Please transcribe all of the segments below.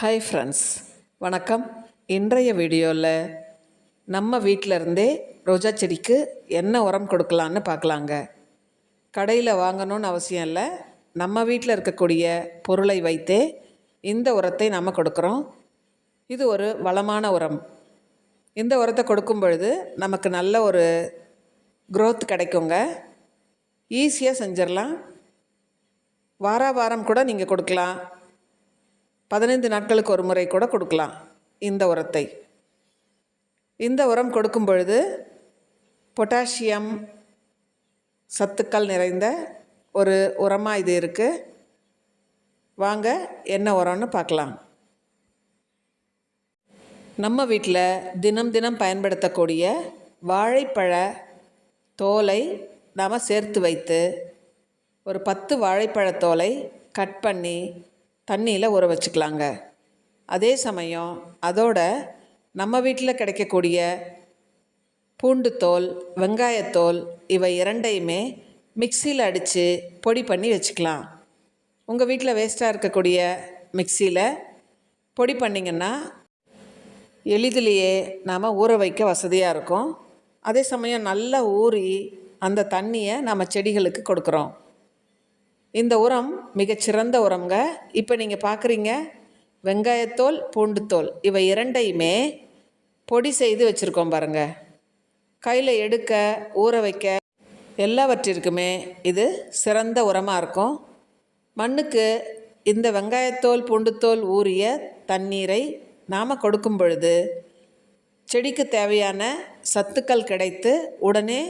Hi friends வணக்கம். இன்றைய வீடியோவில் நம்ம வீட்டில் இருந்தே ரோஜா செடிக்கு என்ன உரம் கொடுக்கலான்னு பார்க்கலாங்க. கடையில் வாங்கணும்னு அவசியம் இல்லை. நம்ம வீட்டில் இருக்கக்கூடிய பொருளை வைத்தே இந்த உரத்தை நம்ம கொடுக்குறோம். இது ஒரு வளமான உரம். இந்த உரத்தை கொடுக்கும் பொழுது நமக்கு நல்ல ஒரு க்ரோத் கிடைக்குங்க. ஈஸியாக செஞ்சிடலாம் வார வாரம் கூட நீங்கள் கொடுக்கலாம். பதினைந்து நாட்களுக்கு ஒரு முறை கூட கொடுக்கலாம் இந்த உரத்தை. இந்த உரம் கொடுக்கும் பொழுது பொட்டாசியம் சத்துக்கள் நிறைந்த ஒரு உரமாக இது இருக்குது வாங்க என்ன உரம்னு பார்க்கலாம். நம்ம வீட்டில் தினம் தினம் பயன்படுத்தக்கூடிய வாழைப்பழ தோலை நாம் சேர்த்து வைத்து ஒரு பத்து வாழைப்பழ தோலை கட் பண்ணி தண்ணியில் ஊற வச்சுக்கலாங்க. அதே சமயம் அதோட நம்ம வீட்டில் கிடைக்கக்கூடிய பூண்டு தோல் வெங்காயத்தோல் இவை இரண்டையுமே மிக்சியில் அடித்து பொடி பண்ணி வச்சுக்கலாம். உங்கள் வீட்டில் வேஸ்ட்டாக இருக்கக்கூடிய மிக்சியில் பொடி பண்ணிங்கன்னா எளிதிலேயே நாம் ஊற வைக்க வசதியாக இருக்கும். அதே சமயம் நல்லா ஊறி அந்த தண்ணியை நம்ம செடிகளுக்கு கொடுக்குறோம். இந்த உரம் மிகச்சிறந்த உரம்ங்க. இப்போ நீங்கள் பார்க்குறீங்க வெங்காயத்தோல் பூண்டுத்தோல் இவை இரண்டையுமே பொடி செய்து வச்சுருக்கோம் பாருங்கள் கையில் எடுக்க ஊற வைக்க எல்லாவற்றிற்குமே இது சிறந்த உரமாக இருக்கும். மண்ணுக்கு இந்த வெங்காயத்தோல் பூண்டுத்தோல் ஊறிய தண்ணீரை நாம் கொடுக்கும் பொழுது செடிக்கு தேவையான சத்துக்கள் கிடைத்து உடனே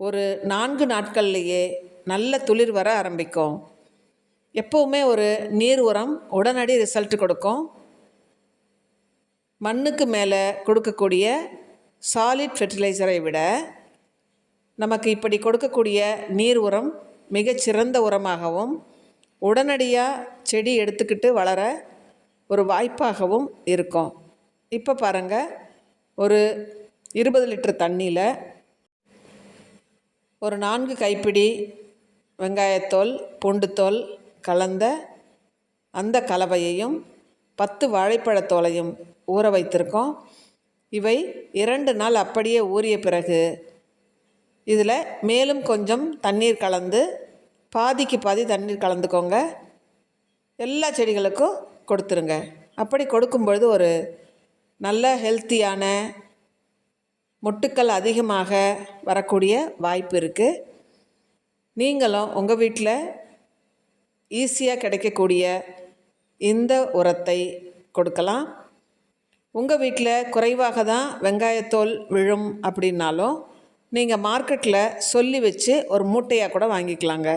ஒரு நான்கு நாட்கள்லேயே நல்ல துளிர் வர ஆரம்பிக்கும். எப்போவுமே ஒரு நீர் உரம் உடனடி ரிசல்ட் கொடுக்கும். மண்ணுக்கு மேலே கொடுக்கக்கூடிய சாலிட் ஃபெர்டிலைசரை விட நமக்கு இப்படி கொடுக்கக்கூடிய நீர் உரம் மிகச்சிறந்த உரமாகவும் உடனடியாக செடி எடுத்துக்கிட்டு வளர ஒரு வாய்ப்பாகவும் இருக்கும். இப்போ பாருங்கள் ஒரு இருபது லிட்டர் தண்ணியில் ஒரு நான்கு கைப்பிடி வெங்காயத்தோல் பூண்டுத்தோல் கலந்த அந்த கலவையையும் பத்து வாழைப்பழத்தோலையும் ஊற வைத்திருக்கோம். இவை இரண்டு நாள் அப்படியே ஊறிய பிறகு இதில் மேலும் கொஞ்சம் தண்ணீர் கலந்து பாதிக்கு பாதி தண்ணீர் கலந்துக்கோங்க. எல்லா செடிகளுக்கும் கொடுத்துருங்க. அப்படி கொடுக்கும்பொழுது ஒரு நல்ல ஹெல்த்தியான மொட்டுக்கள் அதிகமாக வரக்கூடிய வாய்ப்பு இருக்குது நீங்களும் உங்கள் வீட்டில் ஈஸியாக கிடைக்கக்கூடிய இந்த உரத்தை கொடுக்கலாம். உங்கள் வீட்டில் குறைவாக தான் வெங்காயத்தோல் விழும் அப்படின்னாலும் நீங்கள் மார்க்கெட்டில் சொல்லி வச்சு ஒரு மூட்டையாக கூட வாங்கிக்கலாங்க.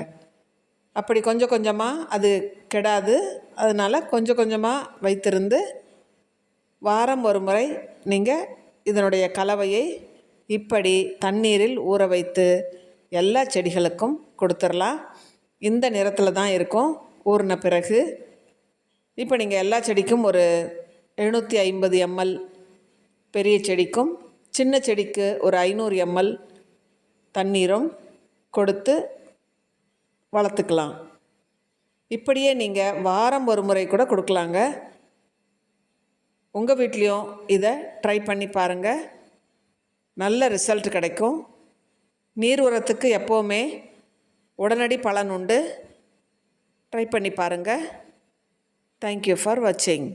அப்படி கொஞ்சம் கொஞ்சமாக அது கெடாது. அதனால் கொஞ்சம் கொஞ்சமாக வைத்திருந்து வாரம் ஒரு முறை நீங்கள் இதனுடைய கலவையை இப்படி தண்ணீரில் ஊற வைத்து எல்லா செடிகளுக்கும் கொடுத்துடலாம் இந்த நிறத்தில் தான் இருக்கும். ஊறின பிறகு இப்போ நீங்கள் எல்லா செடிக்கும் ஒரு எழுநூற்றி ஐம்பது எம்எல் பெரிய செடிக்கும் சின்ன செடிக்கு ஒரு ஐநூறு எம்எல் தண்ணீரும் கொடுத்து வளர்த்துக்கலாம். இப்படியே நீங்கள் வாரம் ஒரு முறை கூட கொடுக்கலாங்க. உங்கள் வீட்லேயும் இதை ட்ரை பண்ணி பாருங்கள் நல்ல ரிசல்ட் கிடைக்கும். நீர் உரத்துக்கு எப்போவுமே உடனடி பலன் உண்டு. ட்ரை பண்ணி பாருங்கள் தேங்க்யூ ஃபார் வாட்சிங்